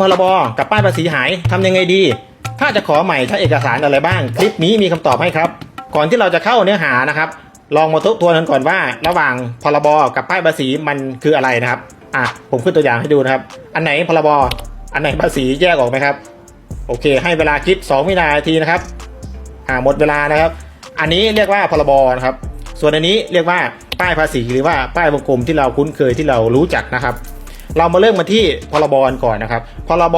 พรบกับป้ายภาษีหายทำยังไงดี ถ้าจะขอใหม่ใช้เอกสารอะไรบ้าง คลิปนี้มีคำตอบให้ครับ ก่อนที่เราจะเข้าเนื้อหานะครับ ลองมาทบทวนกันก่อนว่า ระหว่างพรบกับป้ายภาษีมันคืออะไรนะครับอะผมขึ้นตัวอย่างให้ดูนะครับ อันไหนพรบอันไหนภาษีแยกออกไหมครับ โอเค ให้เวลาคิด 2 วินาทีนะครับอ่าหมดเวลานะครับ อันนี้เรียกว่าพรบนะครับ ส่วนอันนี้เรียกว่าป้ายภาษีหรือว่าป้ายวงกลมที่เราคุ้นเคยที่เรารู้จักนะครับ เรามาเริ่มมาที่พรบก่อนนะครับพรบ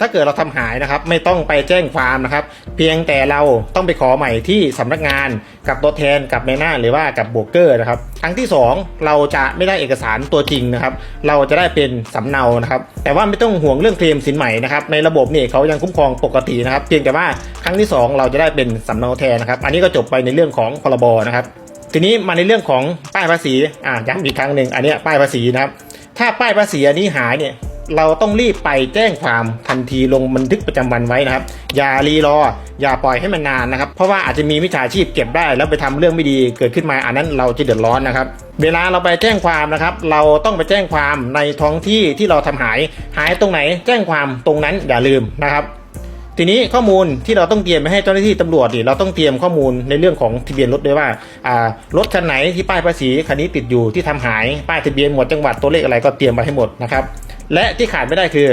ถ้าเกิดเราทำหายนะครับ ไม่ต้องไปแจ้งความนะครับ เพียงแต่เราต้องไปขอใหม่ที่สำนักงานกับตัวแทนกับในหน้าหรือว่ากับโบรกเกอร์นะครับครั้งที่สองเราจะไม่ได้เอกสารตัวจริงนะครับ เราจะได้เป็นสำเนานะครับ แต่ว่าไม่ต้องห่วงเรื่องเคลมสินใหม่นะครับ ในระบบนี่เขายังคุ้มครองปกตินะครับ เพียงแต่ว่าครั้งที่สองเราจะได้เป็นสำเนาแทนนะครับ อันนี้ก็จบไปในเรื่องของพรบนะครับ ทีนี้มาในเรื่องของป้ายภาษีอ่าย้ำอีกครั้งหนึ่งอันนี้ป้ายภาษีนะครับ ถ้าป้ายภาษีอันนี้หายเนี่ย เราต้องรีบไปแจ้งความทันทีลงบันทึกประจำวันไว้นะครับ อย่ารีรอ อย่าปล่อยให้มันนานนะครับ เพราะว่าอาจจะมีมิจฉาชีพเก็บได้ แล้วไปทำเรื่องไม่ดีเกิดขึ้นมาอันนั้นเราจะเดือดร้อนนะครับ เวลาเราไปแจ้งความนะครับ เราต้องไปแจ้งความในท้องที่ที่เราทำหาย หายตรงไหนแจ้งความตรงนั้นอย่าลืมนะครับ ทีนี้ข้อมูลที่เราต้องเตรียมไปให้เจ้าหน้าที่ตำรวจดิเราต้องเตรียมข้อมูลในเรื่องของทะเบียนรถด้วยว่าอ่ารถคันไหนที่ป้ายภาษีคันนี้ติดอยู่ที่ทำหายป้ายทะเบียนหมวดจังหวัดตัวเลขอะไรก็เตรียมมาให้หมดนะครับและที่ขาดไม่ได้คือ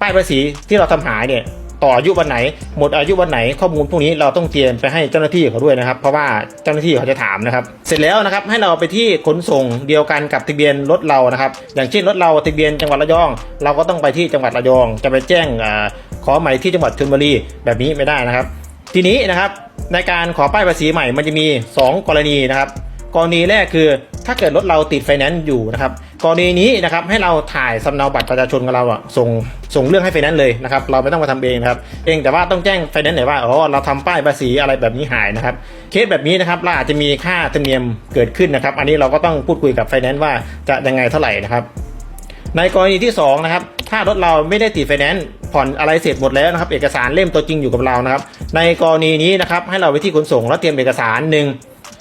ป้ายภาษีที่เราทำหายเนี่ยต่ออายุวันไหน หมดอายุวันไหนข้อมูลพวกนี้เราต้องเตรียมไปให้เจ้าหน้าที่เขาด้วยนะครับ เพราะว่าเจ้าหน้าที่เขาจะถามนะครับ เสร็จแล้วนะครับให้เราไปที่ขนส่งเดียวกันกับทะเบียนรถเรานะครับ อย่างเช่นรถเราทะเบียนจังหวัดระยอง เราก็ต้องไปที่จังหวัดระยอง จะไปแจ้งอา ขอใหม่ที่จังหวัดชลบุรีแบบนี้ไม่ได้นะครับ ทีนี้นะครับในการขอป้ายภาษีใหม่มันจะมี 2 กรณีนะครับ กรณีแรกคือถ้าเกิดรถเราติดไฟแนนซ์อยู่นะครับ กรณีนี้นะครับให้เราถ่ายสำเนาบัตรประชาชนของเราอะส่งส่งเรื่องให้ไฟแนนซ์เลยนะครับ เราไม่ต้องมาทำเองนะครับ เองแต่ว่าต้องแจ้งไฟแนนซ์หน่อยว่าอ๋อเราทำป้ายภาษีอะไรแบบนี้หายนะครับ เคสแบบนี้นะครับเราอาจจะมีค่าธรรมเนียมเกิดขึ้นนะครับ อันนี้เราก็ต้องพูดคุยกับไฟแนนซ์ว่าจะยังไงเท่าไหร่นะครับ ในกรณีที่2นะครับ ถ้ารถเราไม่ได้ติดไฟแนนซ์ผ่อนอะไรเสร็จหมดแล้วนะครับ เอกสารเล่มตัวจริงอยู่กับเรานะครับ ในกรณีนี้นะครับให้เราไปที่ขนส่งแล้วเตรียมเอกสารหนึ่ง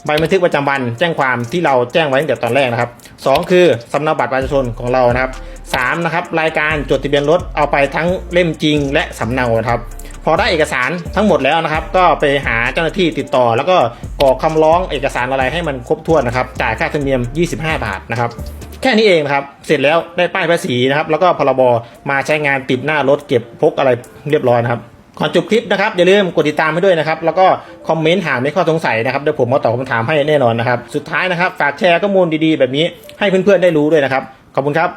ใบบันทึกประจำวันแจ้งความที่เราแจ้งไว้ตั้งแต่ตอนแรกนะครับสองคือสำเนาบัตรประชาชนของเรานะครับสามนะครับรายการจดทะเบียนรถเอาไปทั้งเล่มจริงและสำเนานครับพอได้เอกสารทั้งหมดแล้วนะครับ ก็ไปหาเจ้าหน้าที่ติดต่อ แล้วก็กรอกคำร้องเอกสารอะไรให้มันครบถ้วนนะครับ จ่ายค่าธรรมเนียม 25 บาทนะครับ แค่นี้เองนะครับ เสร็จแล้วได้ป้ายภาษีนะครับ แล้วก็พรบมาใช้งานติดหน้ารถเก็บพกอะไรเรียบร้อยนะครับก่อนจบคลิปนะครับอย่าลืมกดติดตามให้ด้วยนะครับ แล้วก็คอมเมนต์ถามในข้อสงสัยนะครับเดี๋ยวผมมาตอบคำถามให้แน่นอนนะครับ สุดท้ายนะครับ ฝากแชร์ข้อมูลดีๆ แบบนี้ให้เพื่อนๆได้รู้ด้วยนะครับ ขอบคุณครับ